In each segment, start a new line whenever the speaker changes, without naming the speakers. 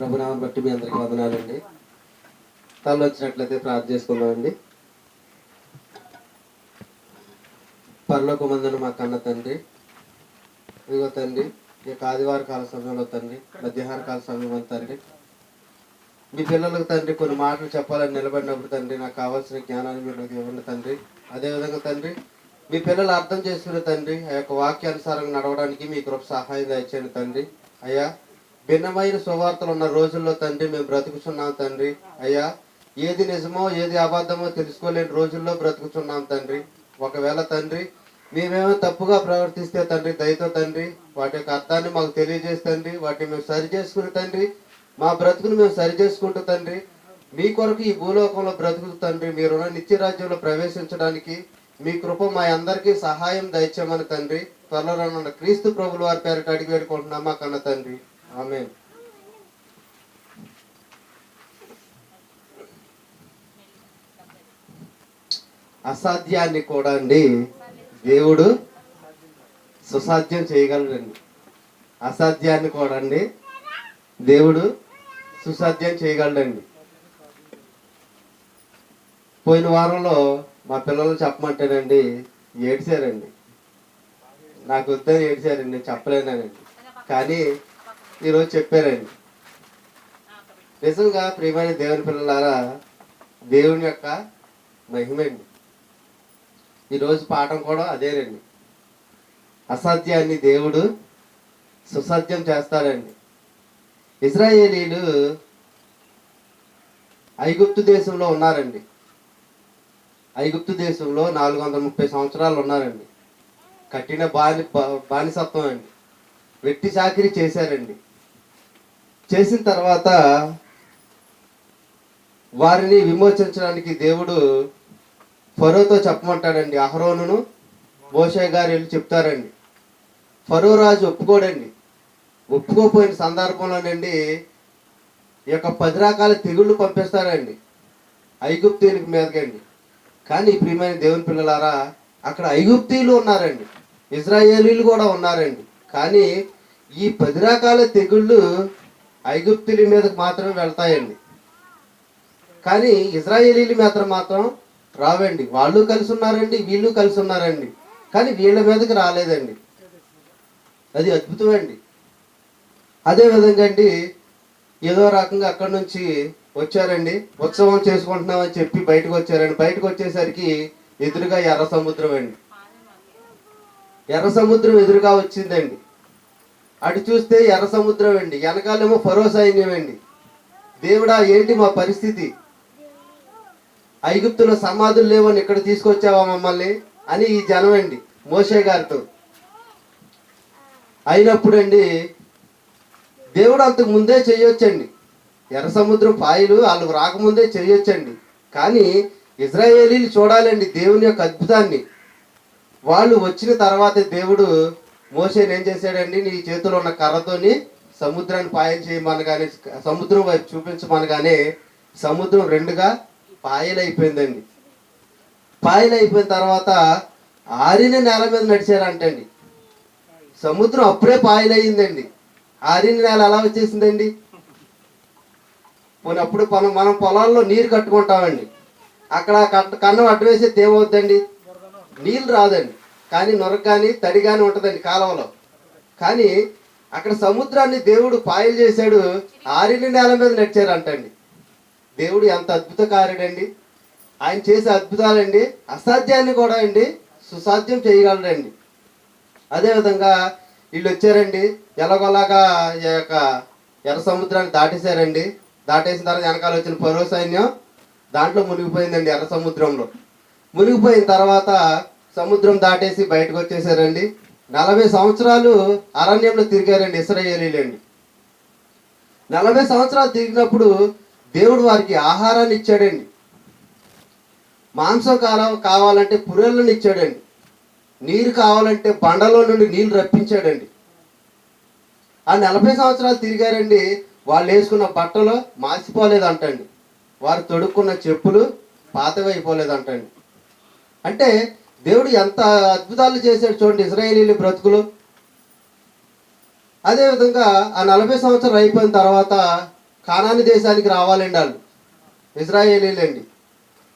ప్రభునామం బట్టి మీ అందరికీ వందనాలండి. తల్లు వచ్చినట్లయితే ప్రార్థన చేసుకుందామండి. పరలోక మందున మా కన్న తండ్రి ఇదిగో తండ్రి ఈ యొక్క ఆదివారం కాల సమయంలో తండ్రి మధ్యాహ్న కాల సమయంలో తండ్రి మీ పిల్లలకు తండ్రి కొన్ని మాటలు చెప్పాలని నిలబడినప్పుడు తండ్రి నాకు కావాల్సిన జ్ఞానాన్ని మీరు నాకు ఇవ్వండి తండ్రి. అదేవిధంగా తండ్రి మీ పిల్లలు అర్థం చేసుకునే తండ్రి ఆ యొక్క వాక్యానుసారంగా నడవడానికి మీ కృప సహాయం దయచేయండి తండ్రి. అయ్యా భిన్నమైన సువార్తలు ఉన్న రోజుల్లో తండ్రి మేము బ్రతుకుచున్నాం తండ్రి. అయ్యా ఏది నిజమో ఏది అబద్ధమో తెలుసుకోలేని రోజుల్లో బ్రతుకుచున్నాం తండ్రి. ఒకవేళ తండ్రి మేమేమో తప్పుగా ప్రవర్తిస్తే తండ్రి దయతో తండ్రి వాటి యొక్క అర్థాన్ని మాకు తెలియజేసి తండ్రి వాటిని మేము సరి చేసుకుని తండ్రి మా బ్రతుకును మేము సరి చేసుకుంటూ తండ్రి మీ కొరకు ఈ భూలోకంలో బ్రతుకు తండ్రి మీరున్న నిత్య రాజ్యంలో ప్రవేశించడానికి మీ కృప మా అందరికీ సహాయం దయచేయమని తండ్రి త్వరలో ఉన్న క్రీస్తు ప్రభుల వారి పేరు అడిగి వేడుకుంటున్నాం మా కన్న తండ్రి. ఆమె అసాధ్యాన్ని కూడా అండి దేవుడు సుసాధ్యం చేయగలడండి. అసాధ్యాన్ని కూడా అండి దేవుడు సుసాధ్యం చేయగలడండి. పోయిన వారంలో మా పిల్లలు చెప్పమంటేనండి ఏడ్చారండి. నాకు వద్దని ఏడ్చారండి నేను చెప్పలేనండి. కానీ ఈరోజు చెప్పారండి. నిజంగా ప్రియమైన దేవుని పిల్లలారా దేవుని యొక్క మహిమండి. ఈరోజు పాఠం కూడా అదేనండి. అసాధ్యాన్ని దేవుడు సుసాధ్యం చేస్తాడండి. ఇజ్రాయేలీలు ఐగుప్తు దేశంలో ఉన్నారండి. ఐగుప్తు దేశంలో నాలుగు వందల ముప్పై సంవత్సరాలు ఉన్నారండి. కఠిన బాని బా- బానిసత్వం అండి. వెట్టి చాకిరి చేశారండి. చేసిన తర్వాత వారిని విమోచించడానికి దేవుడు ఫరోతో చెప్పమంటాడండి. అహరోనును మోషే గారు వెళ్ళి చెప్తారండి. ఫరో రాజు ఒప్పుకోడండి. ఒప్పుకోపోయిన సందర్భంలోనండి ఈ యొక్క పది రకాల తెగుళ్ళు పంపిస్తారండి. ఐగుప్తీయులకి మీదకండి. కానీ ప్రియమైన దేవుని పిల్లలారా అక్కడ ఐగుప్తీయులు ఉన్నారండి. ఇజ్రాయేలీలు కూడా ఉన్నారండి. కానీ ఈ పది రకాల తెగుళ్ళు ఐగుప్తుల మీదకు మాత్రమే వెళ్తాయండి. కానీ ఇజ్రాయేలీల మీద మాత్రం రావండి. వాళ్ళు కలిసి ఉన్నారండి వీళ్ళు కలిసి ఉన్నారండి. కానీ వీళ్ళ మీదకి రాలేదండి. అది అద్భుతం అండి. అదే విధంగా అండి ఏదో రకంగా అక్కడి నుంచి వచ్చారండి. ఉత్సవం చేసుకుంటున్నామని చెప్పి బయటకు వచ్చారండి. బయటకు వచ్చేసరికి ఎదురుగా ఎర్ర సముద్రం అండి. ఎర్ర సముద్రం ఎదురుగా వచ్చిందండి. అటు చూస్తే ఎర్ర సముద్రం అండి వెనకాలేమో ఫరో సైన్యం అండి. దేవుడా ఏంటి మా పరిస్థితి? ఐగుప్తులో సమాధులు లేవని ఇక్కడ తీసుకొచ్చావా మమ్మల్ని? అని ఈ జనం అండి మోసే గారితో. అయినప్పుడండి దేవుడు అంతకు ముందే చేయొచ్చండి. ఎర్ర సముద్రం పాయలు వాళ్ళు రాకముందే చేయొచ్చండి. కానీ ఇజ్రాయేలీలు చూడాలండి దేవుని యొక్క అద్భుతాన్ని. వాళ్ళు వచ్చిన తర్వాత దేవుడు మోసేని ఏం చేశాడండి? నీ చేతిలో ఉన్న కర్రతోని సముద్రాన్ని పాయలు చేయమనగానే సముద్రం వైపు చూపించమనగానే సముద్రం రెండుగా పాయలైపోయిందండి. పాయలైపోయిన తర్వాత ఆరిన నేల మీద నడిచారంటండి. సముద్రం అప్పుడే పాయలయ్యిందండి. ఆరిన నేల ఎలా వచ్చేసిందండి? పోనీ అప్పుడు మనం మనం పొలాల్లో నీరు కట్టుకుంటామండి. అక్కడ కట్ట కన్నం అడ్డవేసేది ఏమవుద్దండి? నీళ్ళు రాదండి. కానీ నొరక కానీ తడి కానీ ఉంటుందండి కాలంలో కానీ అక్కడ సముద్రాన్ని దేవుడు పాయలు చేశాడు ఆరిన నేల మీద నడిచారంటండి. దేవుడు ఎంత అద్భుతకారుడండి. ఆయన చేసే అద్భుతాలండి అసాధ్యాన్ని కూడా అండి సుసాధ్యం చేయగలడండి. అదేవిధంగా వీళ్ళు వచ్చారండి ఎలాగోలాగా ఈ యొక్క ఎర్ర సముద్రాన్ని దాటేశారండి. దాటేసిన తర్వాత వెనకాల వచ్చిన పరో సైన్యం దాంట్లో మునిగిపోయిందండి ఎర్ర సముద్రంలో. మునిగిపోయిన తర్వాత సముద్రం దాటేసి బయటకు వచ్చేసారండి. నలభై సంవత్సరాలు అరణ్యంలో తిరిగారండి ఇస్రాయేలీలండి. నలభై సంవత్సరాలు తిరిగినప్పుడు దేవుడు వారికి ఆహారాన్ని ఇచ్చాడండి. మాంసం కాల కావాలంటే పురేళ్ళని ఇచ్చాడండి. నీరు కావాలంటే బండలో నుండి నీళ్ళు రప్పించాడండి. ఆ నలభై సంవత్సరాలు తిరిగారండి. వాళ్ళు వేసుకున్న బట్టలు మాసిపోలేదంటండి. వారు తొడుక్కున్న చెప్పులు పాతవైపోలేదంటండి. అంటే దేవుడు ఎంత అద్భుతాలు చేశాడు చూడండి ఇజ్రాయేలీ బ్రతుకులు. అదేవిధంగా ఆ నలభై సంవత్సరాలు అయిపోయిన తర్వాత కానాని దేశానికి రావాలండి వాళ్ళు. ఇజ్రాయేలీలండి.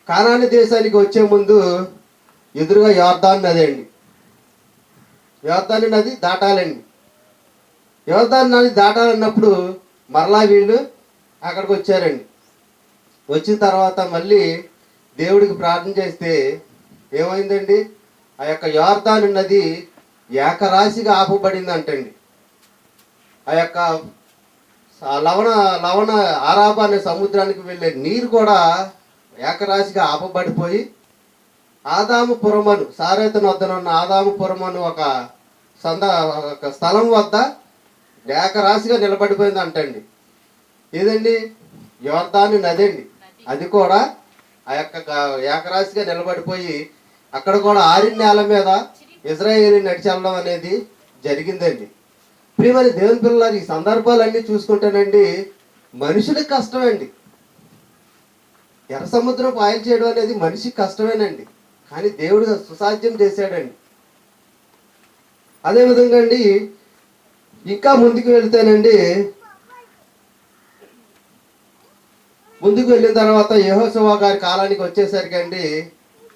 కానాని దేశానికి వచ్చే ముందు ఎదురుగా యోర్ధాన్ నది అండి. యోర్దాన్ నది దాటాలండి. యోర్ధాన్ నది దాటాలన్నప్పుడు మరలా వీళ్ళు అక్కడికి వచ్చారండి. వచ్చిన తర్వాత మళ్ళీ దేవుడికి ప్రార్థన చేస్తే ఏమైందండి? ఆ యొక్క యోర్దాను నది ఏకరాశిగా ఆపబడింది అంటండి ఆ యొక్క లవణ లవణ ఆరాబ అనే సముద్రానికి వెళ్ళే నీరు కూడా ఏకరాశిగా ఆపబడిపోయి ఆదాముపురమను సారేతన వద్దనున్న ఆదాముపురమను ఒక సంద ఒక స్థలం వద్ద ఏకరాశిగా నిలబడిపోయింది అంటండి ఏదండి? యోర్దాను నది. అండి అది కూడా ఆ యొక్క ఏకరాశిగా నిలబడిపోయి అక్కడ కూడా ఆరిన్ నేల మీద ఇజ్రాయేలీ నడిచెళ్ళడం అనేది జరిగిందండి. ప్రియమని దేవుని పిల్లలు ఈ సందర్భాలన్నీ చూసుకుంటేనండి మనుషులకు కష్టమండి. ఎర్ర సముద్రం పాయలు చేయడం అనేది మనిషికి కష్టమేనండి. కానీ దేవుడు సుసాధ్యం చేశాడండి. అదేవిధంగా అండి ఇంకా ముందుకు వెళ్తానండి ముందుకు వెళ్ళిన తర్వాత యహోశవ గారి కాలానికి వచ్చేసరికి అండి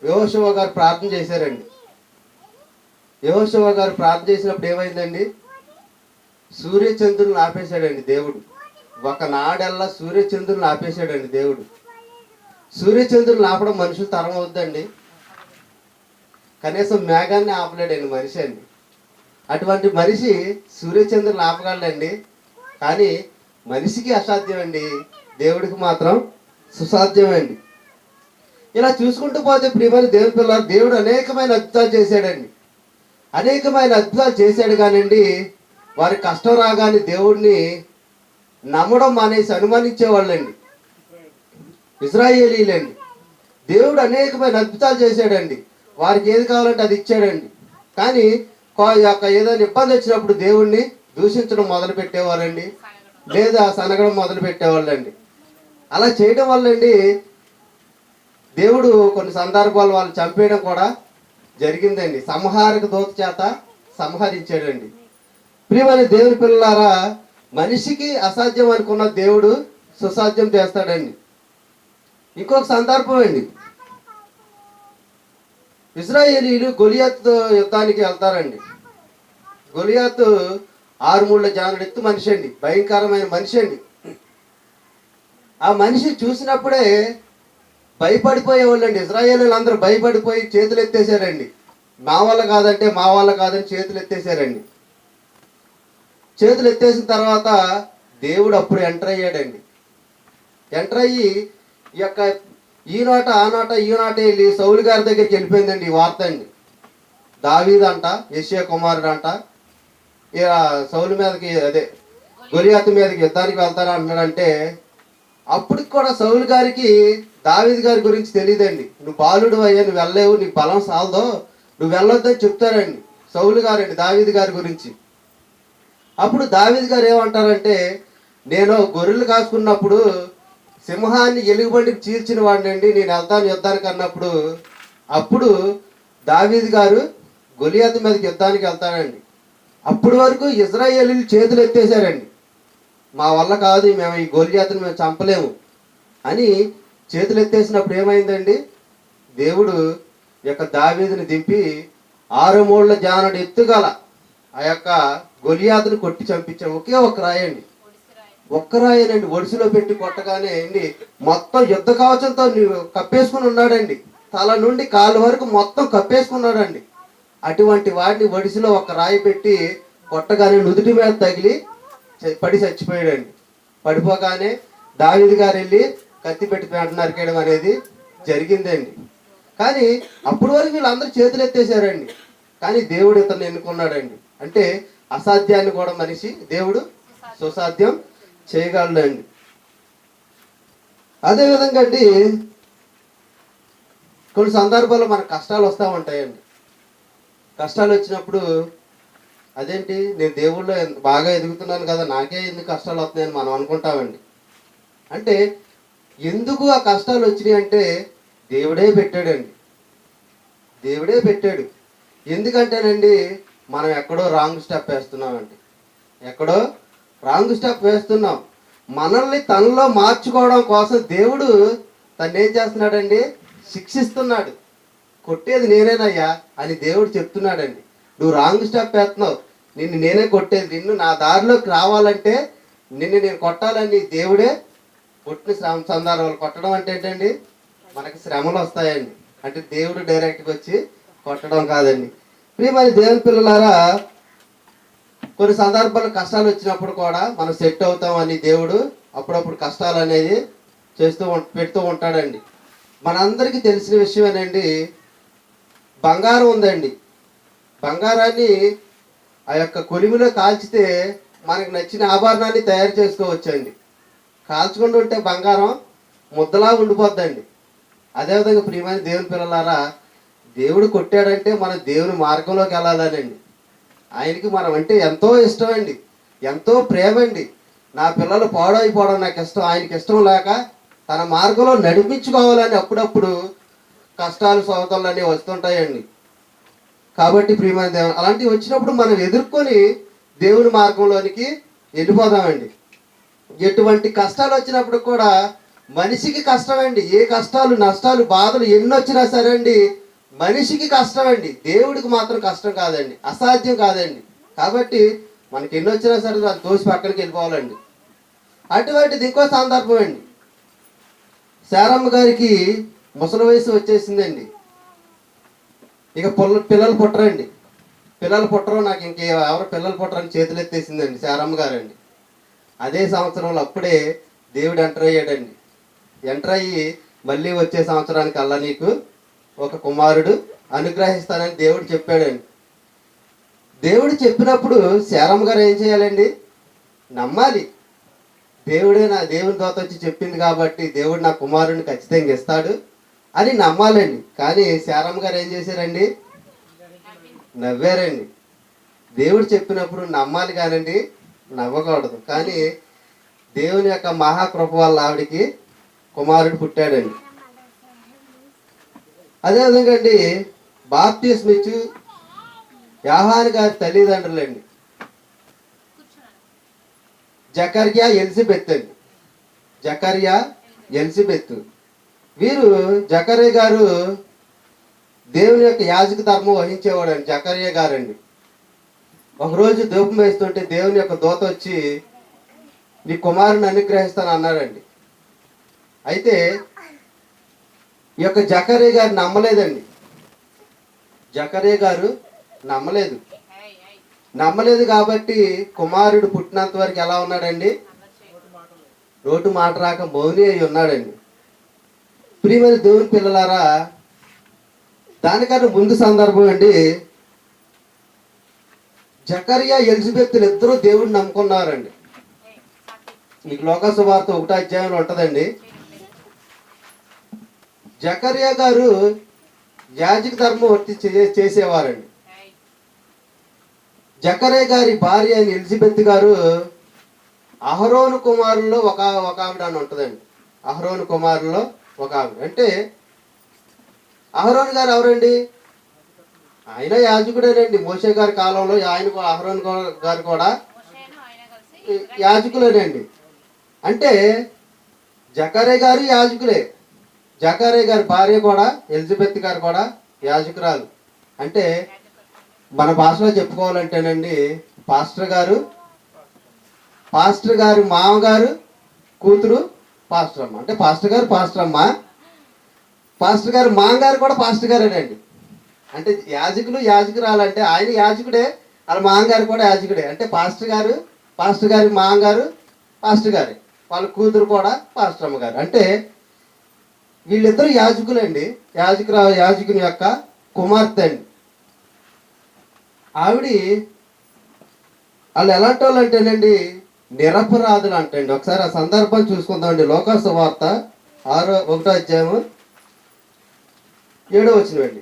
యహోశవ గారు ప్రార్థన చేశారండి. యహోశవ గారు ప్రార్థన చేసినప్పుడు ఏమైందండి? సూర్యచంద్రుని ఆపేశాడండి దేవుడు. ఒక నాడెల్లా ఆపేశాడండి దేవుడు. సూర్యచంద్రుని ఆపడం మనుషులు తరం అవుద్దండి. కనీసం మేఘాన్ని ఆపలేడండి మనిషి అండి. అటువంటి మనిషి సూర్యచంద్రుని ఆపగలండి కానీ మనిషికి అసాధ్యం అండి దేవుడికి మాత్రం సుసాధ్యమండి. ఇలా చూసుకుంటూ పోతే ప్రియమైన దేవుని పిల్లలు దేవుడు అనేకమైన అద్భుతాలు చేశాడండి. అనేకమైన అద్భుతాలు చేశాడు కానండి వారి కష్టం రాగానే దేవుడిని నమ్మడం మానేసి అనుమానించేవాళ్ళండి. ఇజ్రాయేలీలండి. దేవుడు అనేకమైన అద్భుతాలు చేశాడండి. వారికి ఏది కావాలంటే అది ఇచ్చాడండి. కానీ యొక్క ఏదైనా ఇబ్బంది వచ్చినప్పుడు దేవుణ్ణి దూషించడం మొదలు పెట్టేవారండి లేదా సనగడం మొదలు పెట్టేవాళ్ళండి. అలా చేయడం వల్లండి దేవుడు కొన్ని సందర్భాలు వాళ్ళు చంపేయడం కూడా జరిగిందండి. సంహారక దూత చేత సంహరించాడండి. ప్రియమైన దేవుని పిల్లలారా మనిషికి అసాధ్యం అనుకున్న దేవుడు సుసాధ్యం చేస్తాడండి. ఇంకొక సందర్భం అండి. ఇజ్రాయేలీలు గొలియాత్ యుద్ధానికి వెళ్తారండి. గొలియాత్ ఆరుమూళ్ళ జానుడు ఎత్తు మనిషి అండి. భయంకరమైన మనిషి అండి. ఆ మనిషి చూసినప్పుడే భయపడిపోయేవాళ్ళండి ఇజ్రాయేలీలు అందరూ భయపడిపోయి చేతులు ఎత్తేసారండి. మా వల్ల కాదంటే మా వల్ల కాదని చేతులు ఎత్తేసారండి. చేతులు ఎత్తేసిన తర్వాత దేవుడు అప్పుడు ఎంటర్ అయ్యాడండి. ఎంటర్ అయ్యి ఈ యొక్క ఈనాట ఆనాట ఈనాట వెళ్ళి సౌలు గారి దగ్గరికి వెళ్ళిపోయిందండి ఈ వార్త అండి. దావీదంట యశ్య కుమారుడు అంట ఇక సౌలు మీదకి అదే గొలియాతు మీదకి యుద్ధానికి వెళ్తారా అన్నాడంటే అప్పటికి కూడా సౌలు గారికి దావీద్ గారి గురించి తెలియదండి నువ్వు బాలుడు అయ్యా నువ్వు వెళ్ళలేవు నీకు బలం సాలదో. నువ్వు వెళ్ళొద్దని చెప్తారండి సౌలు గారండి దావీద్ గారి గురించి. అప్పుడు దావీద్ గారు ఏమంటారంటే నేను గొర్రెలు కాసుకున్నప్పుడు సింహాన్ని ఎలుగుబండికి చీల్చిన వాడినండి నేను వెళ్తాను యుద్ధానికి అన్నప్పుడు అప్పుడు దావీద్ గారు గొలియాతు మీదకి యుద్ధానికి వెళ్తానండి అప్పటి వరకు ఇజ్రాయేలీలు చేతులు ఎత్తేసారండి మా వల్ల కాదు మేము ఈ గొలియాతను మేము చంపలేము అని చేతులు ఎత్తేసినప్పుడు ఏమైందండి? దేవుడు ఈ యొక్క దావీదుని దింపి ఆరు మూళ్ళ జానుడు ఎత్తుగల ఆ యొక్క గొలియాదును కొట్టి చంపించాం ఒకే ఒక రాయండి ఒక్క రాయనండి ఒడిసిలో పెట్టి కొట్టగానే అండి మొత్తం యుద్ధ కవచంతో కప్పేసుకుని ఉన్నాడండి. తల నుండి కాలు వరకు మొత్తం కప్పేసుకున్నాడండి. అటువంటి వాడిని ఒడిసిలో ఒక రాయి పెట్టి కొట్టగానే నుదుటి మీద తగిలి పడి చచ్చిపోయాడండి. పడిపోగానే దావిది గారు వెళ్ళి కత్తి పెట్టి పెంట నరికేయడం అనేది జరిగిందండి. కానీ అప్పటి వరకు వీళ్ళందరూ చేతులు ఎత్తేసారండి కానీ దేవుడు ఇతను ఎన్నుకున్నాడండి. అంటే అసాధ్యాన్ని కూడా మనిషి దేవుడు సుసాధ్యం చేయగలడండి. అదేవిధంగా అండి కొన్ని సందర్భాల్లో మనకు కష్టాలు వస్తూ ఉంటాయండి. కష్టాలు వచ్చినప్పుడు అదేంటి నేను దేవుళ్ళో బాగా ఎదుగుతున్నాను కదా నాకే ఎందుకు కష్టాలు వస్తున్నాయని మనం అనుకుంటామండి. అంటే ఎందుకు ఆ కష్టాలు వచ్చినాయి అంటే దేవుడే పెట్టాడండి. దేవుడే పెట్టాడు. ఎందుకంటేనండి మనం ఎక్కడో రాంగ్ స్టెప్ వేస్తున్నామండి. ఎక్కడో రాంగ్ స్టెప్ వేస్తున్నాం. మనల్ని తనలో మార్చుకోవడం కోసం దేవుడు తను ఏం చేస్తున్నాడండి? శిక్షిస్తున్నాడు. కొట్టేది నేనేనయ్యా అని దేవుడు చెప్తున్నాడండి. నువ్వు రాంగ్ స్టెప్ వేస్తున్నావు. నిన్ను నేనే కొట్టేది. నిన్ను నా దారిలోకి రావాలంటే నిన్ను నేను కొట్టాలని దేవుడే కొట్టిన శ్రమ సందర్భాలు కొట్టడం అంటే ఏంటండి? మనకి శ్రమలు వస్తాయండి. అంటే దేవుడు డైరెక్ట్గా వచ్చి కొట్టడం కాదండి. ప్రియమైన దేవుని పిల్లలారా కొన్ని సందర్భాలు కష్టాలు వచ్చినప్పుడు కూడా మనం సెట్ అవుతామని దేవుడు అప్పుడప్పుడు కష్టాలు అనేది చేస్తూ పెడుతూ ఉంటాడండి. మనందరికీ తెలిసిన విషయమేనండి బంగారం ఉందండి. బంగారాన్ని ఆ యొక్క కొలిమిలో కాల్చితే మనకు నచ్చిన ఆభరణాన్ని తయారు చేసుకోవచ్చండి. కాల్చుకుంటూ ఉంటే బంగారం ముద్దలా ఉండిపోద్దండి. అదేవిధంగా ప్రియమైన దేవుని పిల్లలారా దేవుడు కొట్టాడంటే మన దేవుని మార్గంలోకి వెళ్ళాలనండి. ఆయనకి మనం అంటే ఎంతో ఇష్టం అండి ఎంతో ప్రేమ అండి నా పిల్లలు పాడైపోవడం నాకు ఇష్టం ఆయనకి ఇష్టం లేక తన మార్గంలో నడిపించుకోవాలని అప్పుడప్పుడు కష్టాలు సోదరులు అనేవి వస్తుంటాయండి. కాబట్టి ప్రియమైన దేవుని అలాంటివి వచ్చినప్పుడు మనం ఎదుర్కొని దేవుని మార్గంలోనికి వెళ్ళిపోదామండి. ఎటువంటి కష్టాలు వచ్చినప్పుడు కూడా మనిషికి కష్టమండి. ఏ కష్టాలు నష్టాలు బాధలు ఎన్ని వచ్చినా సరే అండి మనిషికి కష్టమండి. దేవుడికి మాత్రం కష్టం కాదండి. అసాధ్యం కాదండి. కాబట్టి మనకి ఎన్ని వచ్చినా సరే దాన్ని తోసి పక్కనకి వెళ్ళిపోవాలండి. అటువంటిది ఇంకో సందర్భం అండి. శారమ్మ గారికి ముసలి వయసు వచ్చేసిందండి. ఇక పుల్ల పిల్లలు పుట్టరండి. పిల్లలు పుట్టరు నాకు ఇంక ఎవరు పిల్లలు పుట్టరని చేతులు ఎత్తేసిందండి శారమ్మ గారండి. అదే సంవత్సరంలో అప్పుడే దేవుడు ఎంటర్ అయ్యాడండి. ఎంటర్ అయ్యి మళ్ళీ వచ్చే సంవత్సరానికి అల్లా నీకు ఒక కుమారుడు అనుగ్రహిస్తానని దేవుడు చెప్పాడండి. దేవుడు చెప్పినప్పుడు శారమ్మ గారు ఏం చేయాలండి? నమ్మాలి. దేవుడే నా దేవుని దోత వచ్చి చెప్పింది కాబట్టి దేవుడు నా కుమారుడిని ఖచ్చితంగా ఇస్తాడు అని నమ్మాలండి. కానీ శారమ్మ గారు ఏం చేశారండి? నవ్వారండి. దేవుడు చెప్పినప్పుడు నమ్మాలి కానండి. నవ్వకూడదు. కానీ దేవుని యొక్క మహాకృప వల్ల ఆవిడికి కుమారుడు పుట్టాడండి. అదేవిధంగా అండి బాప్టిస్మ్ యాహాన్ గారి తల్లిదండ్రులండి. జకర్యా ఎలిజబెత్ అండి. జకర్యా ఎలిజబెత్. వీరు జకర్య గారు దేవుని యొక్క యాజక ధర్మం వహించేవాడండి జకర్య గారండి. ఒకరోజు దూపం వేస్తుంటే దేవుని యొక్క దోత వచ్చి నీ కుమారుని అనుగ్రహిస్తాను అన్నాడండి. అయితే ఈ యొక్క జకరే గారు నమ్మలేదండి. జకరే గారు నమ్మలేదు. నమ్మలేదు కాబట్టి కుమారుడు పుట్టినంత వరకు ఎలా ఉన్నాడండి? రోడ్డు మాట రాక మౌని అయి ఉన్నాడండి. ప్రియమైన దేవుని పిల్లలారా దానికన్నా ముందు సందర్భం అండి జకరియా ఎలిజబెత్తులు ఇద్దరూ దేవుడిని నమ్ముకున్నారండి. మీకు లోకాసు వార్త ఒకటో అధ్యాయంలో ఉంటుందండి. జకరియా గారు యాజక ధర్మం వర్తి చే- చేసేవారండి. జకరే గారి భార్య అయిన ఎలిజబెత్ గారు అహరోను కుమారుల్లో ఒక ఒక ఆవిడ అని ఉంటుందండి. అహరోను కుమారుల్లో ఒక ఆవిడ. అంటే అహరోన్ గారు ఎవరండి? ఆయన యాజకుడేనండి. మోసే గారి కాలంలో ఆయన కూడా- అహరోన్ గారు కూడా యాజకులేనండి. అంటే జకరే గారు యాజకులే. జకరే గారి భార్య కూడా ఎలిజబెత్ గారు కూడా యాజకురాలు. అంటే మన భాషలో చెప్పుకోవాలంటేనండి పాస్టర్ గారు పాస్టర్ గారి మామగారు కూతురు పాస్టర్ అమ్మ. అంటే పాస్టర్ గారు పాస్టర్ అమ్మ పాస్టర్ గారు మామగారు కూడా పాస్టర్ గారేనండి. అంటే యాజకులు యాజకురాలంటే ఆయన యాజకుడే వాళ్ళ మామగారు కూడా యాజకుడే. అంటే పాస్టర్ గారు పాస్టర్ గారి మామగారు పాస్టర్ గారి. వాళ్ళ కూతురు కూడా పాస్టర్ అమ్మ గారు అంటే వీళ్ళిద్దరు యాజకులండి. యాజకురా యాజకుని యొక్క కుమార్తె అండి. ఆవిడ వాళ్ళు ఎలాంటి వాళ్ళు అంటేనండి నిరపరాధులు అంటండి. ఒకసారి ఆ సందర్భం చూసుకుందామండి. లోకాసు వార్త ఆరో ఒకటో అధ్యాయము ఏడో వచ్చినవండి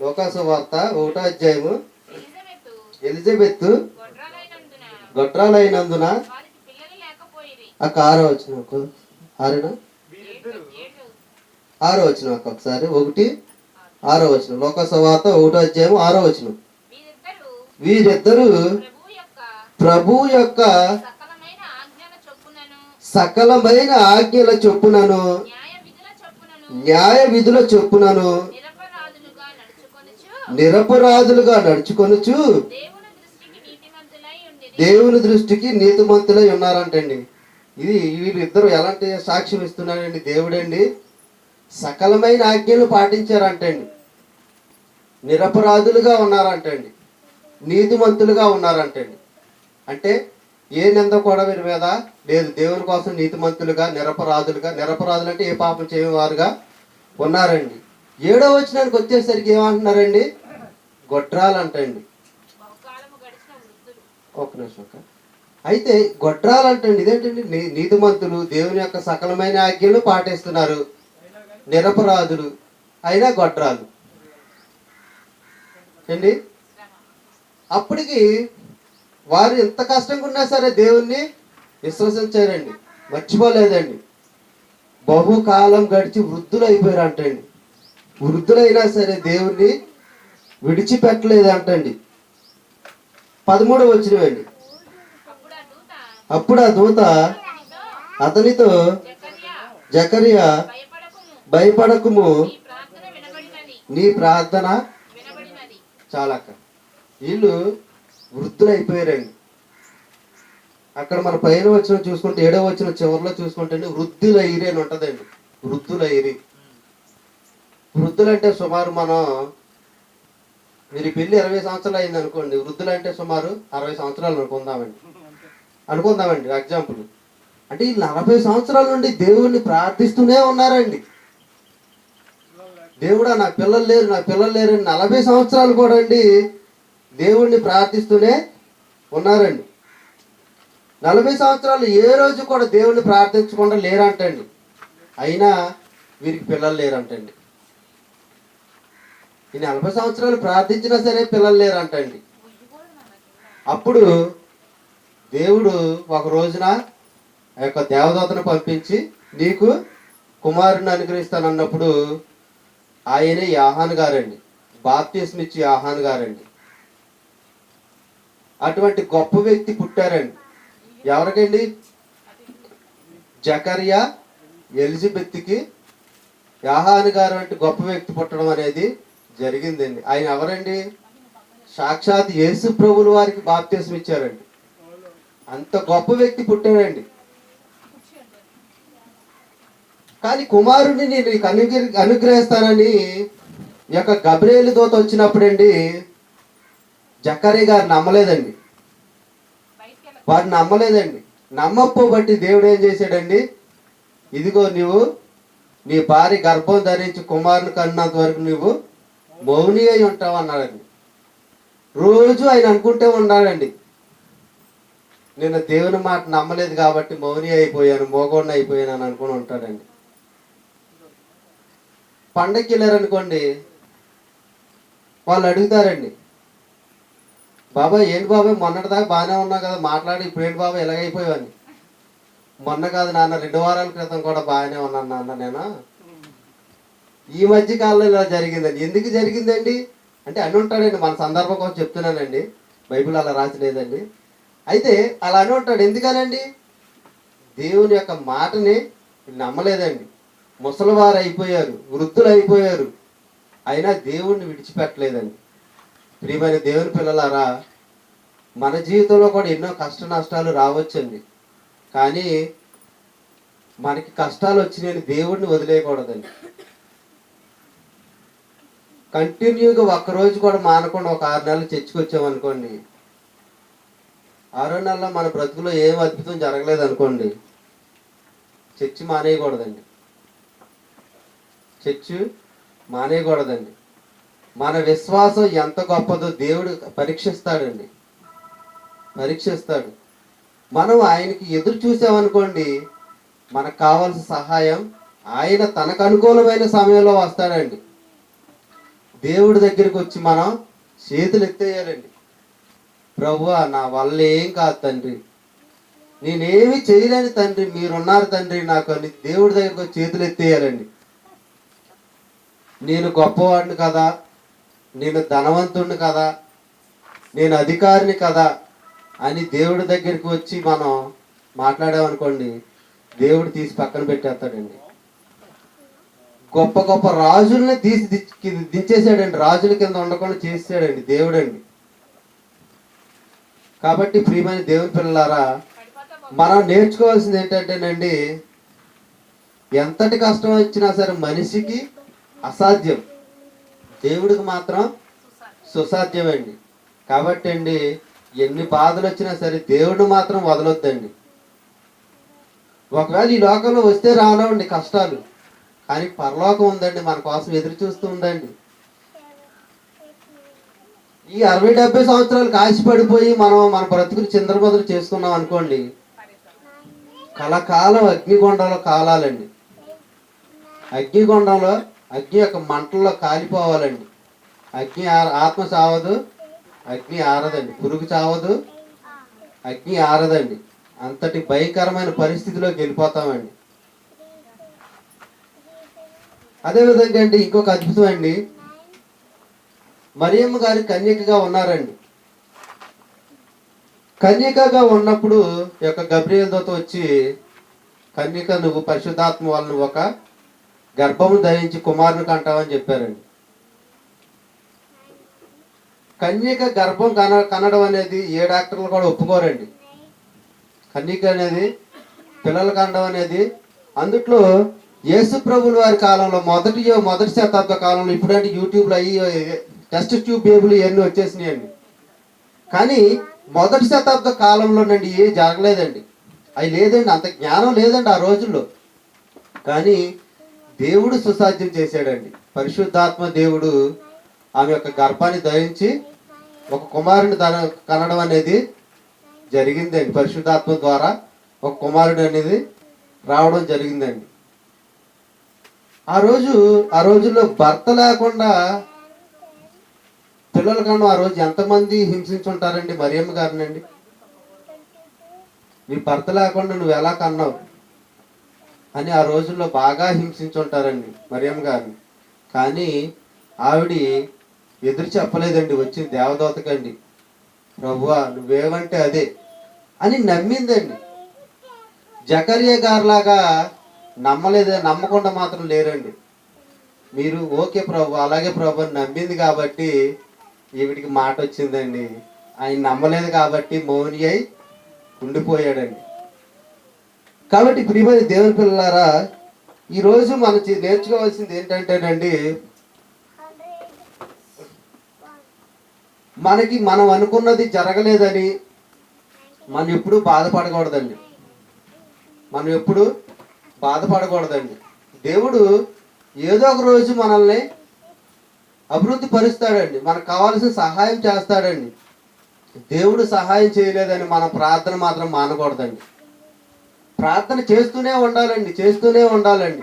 లోకాసు వార్త ఒకటో అధ్యాయము. ఎలిజబెత్. గొడ్రాలైనందున. ఆ ఆరో వచ్చిన ఆరేనా? ఆరో వచ్చిన ఒకసారి ఒకటి ఆరో వచ్చిన. లోకాసు వార్త ఒకటో అధ్యాయం ఆరో వచ్చిన. వీరిద్దరూ ప్రభు యొక్క సకలమైన ఆజ్ఞల చొప్పునను
న్యాయ విధుల చొప్పునను
న్యాయ విధుల చొప్పునను
నిరపరాధులుగా నడుచుకొనుచు
నిరపరాధులుగా నడుచుకొనుచు
దేవుని దృష్టికి నీతిమంతులై
ఉన్నారంటండి. ఇది వీళ్ళిద్దరూ ఎలాంటి సాక్ష్యం ఇస్తున్నారండి? దేవుడండి సకలమైన ఆజ్ఞలు పాటించారంటండి. నిరపరాధులుగా ఉన్నారంటండి. నీతిమంతులుగా ఉన్నారంటండి. అంటే ఏ నింద కూడా వీరి మీద లేదు. దేవుని కోసం నీతిమంతులుగా నిరపరాధులుగా నిరపరాధులు అంటే ఏ పాపం చేయవారుగా ఉన్నారండి. ఏడో వచనానికి వచ్చేసరికి ఏమంటున్నారండి? గొడ్రాలంటండి ఒక నిమిషం అక్క. అయితే గొడ్రాలు అంటండి ఇదేంటండి నీతిమంతులు దేవుని యొక్క సకలమైన ఆజ్ఞలు పాటిస్తున్నారు. నిరపరాధులు అయినా గొడ్రాలు ఏంటి? అప్పటికి వారు ఎంత కష్టంగా ఉన్నా సరే దేవుణ్ణి విశ్వసించారండి. మర్చిపోలేదండి. బహుకాలం గడిచి వృద్ధులు అయిపోయారు అంటండి వృద్ధులైనా సరే దేవుణ్ణి విడిచిపెట్టలేదు అంటండి పదమూడు వచ్చినవండి
అప్పుడు ఆ దూత
అప్పుడు ఆ దూత
అతనితో, జకరియా భయపడకుము. నీ ప్రార్థన వినబడినది
చాలక్క వీళ్ళు వృద్ధులు అయిపోయారండి అక్కడ మన పైన వచ్చిన చూసుకుంటే ఏడో వచ్చిన చివరిలో చూసుకుంటే వృద్ధుల ఐరి అని ఉంటుందండి. వృద్ధుల ఐరి వృద్ధులంటే సుమారు మనం మీరు పెళ్ళి ఇరవై సంవత్సరాలు అయింది అనుకోండి వృద్ధులు అంటే సుమారు అరవై సంవత్సరాలు అనుకుందామండి. అనుకుందామండి ఎగ్జాంపుల్ అంటే ఈ నలభై సంవత్సరాల నుండి దేవుణ్ణి ప్రార్థిస్తూనే ఉన్నారండి. దేవుడా నా పిల్లలు లేరు నా పిల్లలు లేరు నలభై సంవత్సరాలు కూడా అండి దేవుణ్ణి ప్రార్థిస్తూనే ఉన్నారండి. నలభై సంవత్సరాలు ఏ రోజు కూడా దేవుణ్ణి ప్రార్థించకుండా లేరంటండి. అయినా వీరికి పిల్లలు లేరంటండి. ఈ నలభై సంవత్సరాలు ప్రార్థించినా సరే పిల్లలు లేరంటండి. అప్పుడు దేవుడు ఒక రోజున ఆ యొక్క దేవదూతను పంపించి నీకు కుమారుని అనుగ్రహిస్తానన్నప్పుడు ఆయనే యాహాన్ గారండి. బాప్తిస్మిచ్చి యాహాన్ గారండి. అటువంటి గొప్ప వ్యక్తి పుట్టారండి. ఎవరికండి? జకరియా ఎలిజబెత్కి యాహాన్ గారు వంటి గొప్ప వ్యక్తి పుట్టడం అనేది జరిగిందండి. ఆయన ఎవరండి? సాక్షాత్ యేసు ప్రభుల వారికి బాప్తిస్మ ఇచ్చారండి. అంత గొప్ప వ్యక్తి పుట్టాడండి. కానీ కుమారుడిని నేను అనుగ్ర అనుగ్రహిస్తానని ఈ యొక్క గబ్రేలు దోత వచ్చినప్పుడండి జక్కరే గారు నమ్మలేదండి. వారు నమ్మలేదండి. నమ్మప్పు బట్టి దేవుడు ఏం చేశాడండి? ఇదిగో నీవు నీ భార్య గర్భం ధరించి కుమారుని కన్నంత వరకు నువ్వు మౌని అయి ఉంటావు అన్నాడండి రోజు ఆయన అనుకుంటే ఉన్నాడండి నేను దేవుని మాట నమ్మలేదు కాబట్టి మౌని అయిపోయాను మోగోడిని అయిపోయాను అని అనుకుని ఉంటాడండి. పండక్కి వెళ్ళారనుకోండి వాళ్ళు అడుగుతారండి బాబాయ్ ఏంటి బాబాయ్ మొన్నటిదాకా బాగానే ఉన్నావు కదా మాట్లాడి ఇప్పుడు ఏంటి బాబాయ్ ఎలాగైపోయావని మొన్న కాదు నాన్న రెండు వారాల క్రితం కూడా బాగానే ఉన్నాను నాన్న నేను? ఈ మధ్య కాలంలో ఇలా జరిగిందండి. ఎందుకు జరిగిందండి? అంటే అని ఉంటాడండి మన సందర్భం కోసం చెప్తున్నానండి. బైబిల్ అలా రాసలేదండి. అయితే అలా అని ఉంటాడు ఎందుకనండి? దేవుని యొక్క మాటని నమ్మలేదండి. ముసలివారు అయిపోయారు వృద్ధులు అయిపోయారు. అయినా దేవుణ్ణి విడిచిపెట్టలేదండి. ప్రియమైన దేవుని పిల్లలారా మన జీవితంలో కూడా ఎన్నో కష్ట నష్టాలు రావచ్చండి. కానీ మనకి కష్టాలు వచ్చినాయని దేవుడిని వదిలేయకూడదండి. కంటిన్యూగా ఒక్క రోజు కూడా మానకుండా ఒక ఆరు నెలలు చర్చకొచ్చామనుకోండి ఆరో నెలలో మన బ్రతుకులో ఏం అద్భుతం జరగలేదు అనుకోండి. చర్చి మానేయకూడదండి. చర్చి మానేయకూడదండి. మన విశ్వాసం ఎంత గొప్పదో దేవుడు పరీక్షిస్తాడండి. పరీక్షిస్తాడు. మనం ఆయనకి ఎదురు చూసామనుకోండి మనకు కావాల్సిన సహాయం ఆయన తనకు అనుకూలమైన సమయంలో వస్తాడండి. దేవుడి దగ్గరికి వచ్చి మనం చేతులు ఎత్తేయాలండి. ప్రభు నా వల్ల ఏం కాదు తండ్రి. నేనేమి చేయలేని తండ్రి మీరున్నారు తండ్రి నాకు అని దేవుడి దగ్గరికి వచ్చి చేతులు ఎత్తేయాలండి. నేను గొప్పవాడిని కదా నేను ధనవంతుడిని కదా నేను అధికారిని కదా అని దేవుడి దగ్గరికి వచ్చి మనం మాట్లాడామనుకోండి దేవుడు తీసి పక్కన పెట్టేస్తాడండి. గొప్ప గొప్ప రాజుల్ని తీసి దించేశాడండి. దించేసాడండి రాజుల కింద ఉండకుండా చేసాడండి దేవుడండి. కాబట్టి ప్రియమైన దేవుని పిల్లలారా మనం నేర్చుకోవాల్సింది ఏంటంటేనండి ఎంతటి కష్టం వచ్చినా సరే మనిషికి అసాధ్యం. దేవుడికి మాత్రం సుసాధ్యమండి. కాబట్టి అండి ఎన్ని బాధలు వచ్చినా సరే దేవుడిని మాత్రం వదలొద్దండి. ఒకవేళ ఈ లోకంలో వస్తే రానవండి కష్టాలు. కానీ పరలోకం ఉందండి మన కోసం ఎదురు చూస్తూ ఉందండి ఈ అరవై డెబ్బై సంవత్సరాలు కాసిపడిపోయి మనం మన బ్రతుకుని చిందరబదులు చేసుకున్నాం అనుకోండి కలకాలం అగ్నిగొండంలో కాలాలండి. అగ్నిగొండంలో అగ్ని యొక్క మంటల్లో కాలిపోవాలండి. అగ్ని ఆత్మ చావదు అగ్ని ఆరదండి. పురుగు చావదు అగ్ని ఆరదండి. అంతటి భయంకరమైన పరిస్థితిలోకి వెళ్ళిపోతామండి. అదేవిధంగా అండి ఇంకొక అద్భుతం అండి. మరియమ్మ గారి కన్యకగా ఉన్నారండి. కన్యకగా ఉన్నప్పుడు ఈ యొక్క గబ్రియల్ దోత వచ్చి కన్యక నువ్వు పరిశుద్ధాత్మ వాళ్ళను ఒక గర్భము ధరించి కుమారుని కంటావని చెప్పారండి. కన్యక గర్భం కన కనడం అనేది ఏ డాక్టర్లు కూడా ఒప్పుకోరండి. కన్యక అనేది పిల్లలు కనడం అనేది అందుట్లో యేసు ప్రభుల వారి కాలంలో మొదటి మొదటి శతాబ్ద కాలంలో ఇప్పుడంటే యూట్యూబ్లో అయ్యి టెస్ట్ ట్యూబ్ బేబులు ఇవన్నీ వచ్చేసినాయండి. కానీ మొదటి శతాబ్ద కాలంలోనండి ఏ జరగలేదండి. అవి లేదండి అంత జ్ఞానం లేదండి ఆ రోజుల్లో. కానీ దేవుడు సుసాధ్యం చేశాడండి. పరిశుద్ధాత్మ దేవుడు ఆమె యొక్క గర్భాన్ని ధరించి ఒక కుమారుని ధన కనడం అనేది జరిగిందండి. పరిశుద్ధాత్మ ద్వారా ఒక కుమారుడు అనేది రావడం జరిగిందండి. ఆ రోజు ఆ రోజుల్లో భర్త లేకుండా పిల్లల కన్నా ఆ రోజు ఎంతమంది హింసించుంటారండి మరియమ్మ గారినండి? నీ భర్త లేకుండా నువ్వు ఎలా కన్నావు? అని ఆ రోజుల్లో బాగా హింసించుంటారండి మరియమ్మ గారిని. కానీ ఆవిడ ఎదురు చెప్పలేదండి వచ్చింది దేవదూతకండి. ప్రభువా నువ్వేమంటే అదే అని నమ్మిందండి. జకర్య గారిలాగా నమ్మలేదు నమ్మకుండా మాత్రం లేరండి. మీరు ఓకే ప్రభు అలాగే ప్రభు నమ్మింది కాబట్టి ఈవిడికి మాట వచ్చిందండి. ఆయన నమ్మలేదు కాబట్టి మౌని అయి ఉండిపోయాడండి. కాబట్టి ప్రియమైన దేవుని పిల్లలారా ఈరోజు మనం నేర్చుకోవాల్సింది ఏంటంటేనండి మనకి మనం అనుకున్నది జరగలేదని మనం ఎప్పుడు బాధపడకూడదండి. మనం ఎప్పుడు బాధపడకూడదండి. దేవుడు ఏదో ఒక రోజు మనల్ని అభివృద్ధి పరుస్తాడండి. మనకు కావాల్సిన సహాయం చేస్తాడండి. దేవుడు సహాయం చేయలేదని మన ప్రార్థన మాత్రం మానకూడదండి. ప్రార్థన చేస్తూనే ఉండాలండి చేస్తూనే ఉండాలండి.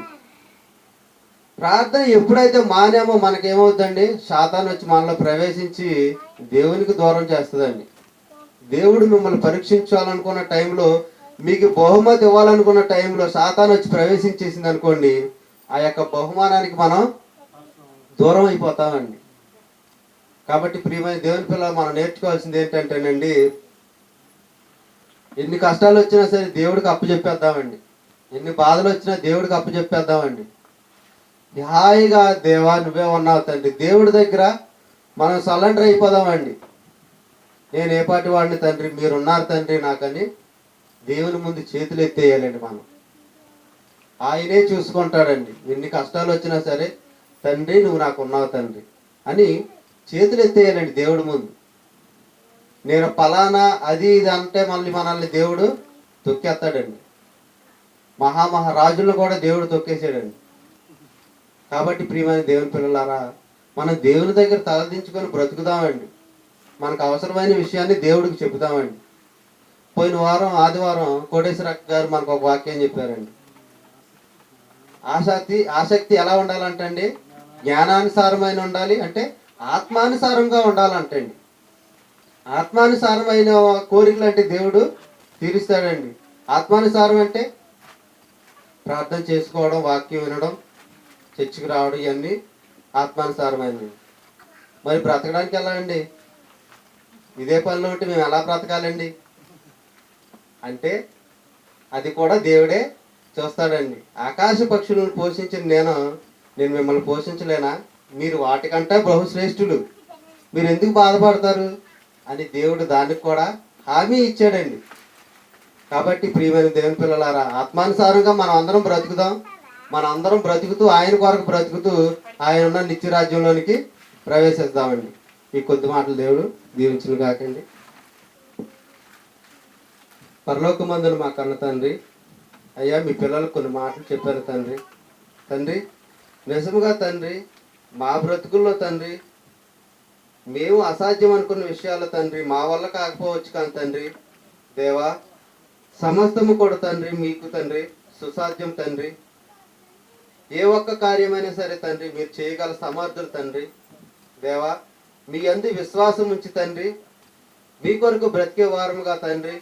ప్రార్థన ఎప్పుడైతే మానేమో మనకేమవుతుందండి శాతాన్ని వచ్చి మనలో ప్రవేశించి దేవునికి దూరం చేస్తుందండి. దేవుడు మిమ్మల్ని పరీక్షించాలనుకున్న టైంలో మీకు బహుమతి ఇవ్వాలనుకున్న టైంలో సాతాను వచ్చి ప్రవేశించేసింది అనుకోండి ఆ యొక్క బహుమానానికి మనం దూరం అయిపోతామండి. కాబట్టి ప్రియమైన దేవుని పిల్లలు మనం నేర్చుకోవాల్సింది ఏంటంటేనండి ఎన్ని కష్టాలు వచ్చినా సరే దేవుడికి అప్పు చెప్పేద్దామండి. ఎన్ని బాధలు వచ్చినా దేవుడికి అప్పు చెప్పేద్దామండి. హాయిగా దేవా నువ్వే ఉన్నావు తండ్రి. దేవుడి దగ్గర మనం సరెండర్ అయిపోదామండి. నేను ఏ పాటి వాడిని తండ్రి? మీరున్నారు తండ్రి నాకని దేవుని ముందు చేతులు ఎత్తేయాలండి మనం. ఆయనే చూసుకుంటాడండి. ఎన్ని కష్టాలు వచ్చినా సరే తండ్రి నువ్వు నాకు ఉన్నావు తండ్రి అని చేతులు ఎత్తేయాలండి దేవుడి ముందు. నేను పలానా అది ఇది అంటే మళ్ళీ మనల్ని దేవుడు తొక్కేస్తాడండి. మహామహారాజులను కూడా దేవుడు తొక్కేసాడండి కాబట్టి ప్రియమైన దేవుని పిల్లలారా మనం దేవుని దగ్గర తలదించుకొని బ్రతుకుదామండి. మనకు అవసరమైన విషయాన్ని దేవుడికి చెబుతామండి పోయిన వారం ఆదివారం కోటేశ్వర గారు మనకు ఒక వాక్యం చెప్పారండి. ఆసక్తి ఆసక్తి ఎలా ఉండాలంటండి? జ్ఞానానుసారమైన ఉండాలి అంటే ఆత్మానుసారంగా ఉండాలంటండి. ఆత్మానుసారమైన కోరికలు అంటే దేవుడు తీరుస్తాడండి. ఆత్మానుసారం అంటే ప్రార్థన చేసుకోవడం వాక్యం వినడం చర్చికి రావడం ఇవన్నీ ఆత్మానుసారమైనవి. మరి బ్రతకడానికి ఎలా అండి? ఇదే పనిలో ఉంటే మేము ఎలా బ్రతకాలండి? అంటే అది కూడా దేవుడే చూస్తాడండి. ఆకాశ పక్షులను పోషించిన నేను నేను మిమ్మల్ని పోషించలేనా? మీరు వాటికంటే బహుశ్రేష్ఠులు. మీరు ఎందుకు బాధపడతారు? అని దేవుడు దానికి కూడా హామీ ఇచ్చాడండి. కాబట్టి ప్రియమైన దేవుని పిల్లలారా ఆత్మానుసారంగా మనం అందరం బ్రతుకుదాం. మన అందరం బ్రతుకుతూ ఆయన కొరకు బ్రతుకుతూ ఆయన ఉన్న నిత్య రాజ్యంలోనికి ప్రవేశిస్తామండి. ఈ కొద్ది మాటలు దేవుడు దీవించిన కాకండి పరలోకమందున మా కన్న తండ్రి. అయ్యా మీ పిల్లలకు కొన్ని మాటలు చెప్పారు తండ్రి. తండ్రి నిజముగా తండ్రి మా బ్రతుకుల్లో తండ్రి మేము అసాధ్యం అనుకున్న విషయాలు తండ్రి మా వల్ల కాకపోవచ్చు కానీ తండ్రి. దేవా సమస్తము కూడా తండ్రి మీకు తండ్రి సుసాధ్యం తండ్రి. ఏ ఒక్క కార్యమైనా సరే తండ్రి మీరు చేయగల సమర్థులు తండ్రి. దేవా మీ అందు విశ్వాసం ఉంచి తండ్రి మీ కొరకు బ్రతికే వారముగా తండ్రి.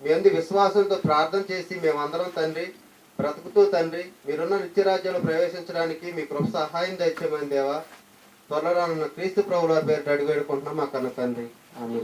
మేము విశ్వాసంతో ప్రార్థన చేసి మేమందరం తండ్రి బ్రతుకుతూ తండ్రి మీరున్న నిత్యరాజ్యంలో ప్రవేశించడానికి మీ కృప సహాయం దయచేయమని దేవా త్వరలో క్రీస్తు ప్రభుల పేరు అడిగి వేడుకుంటున్నాం మా కన్న తండ్రి. ఆమె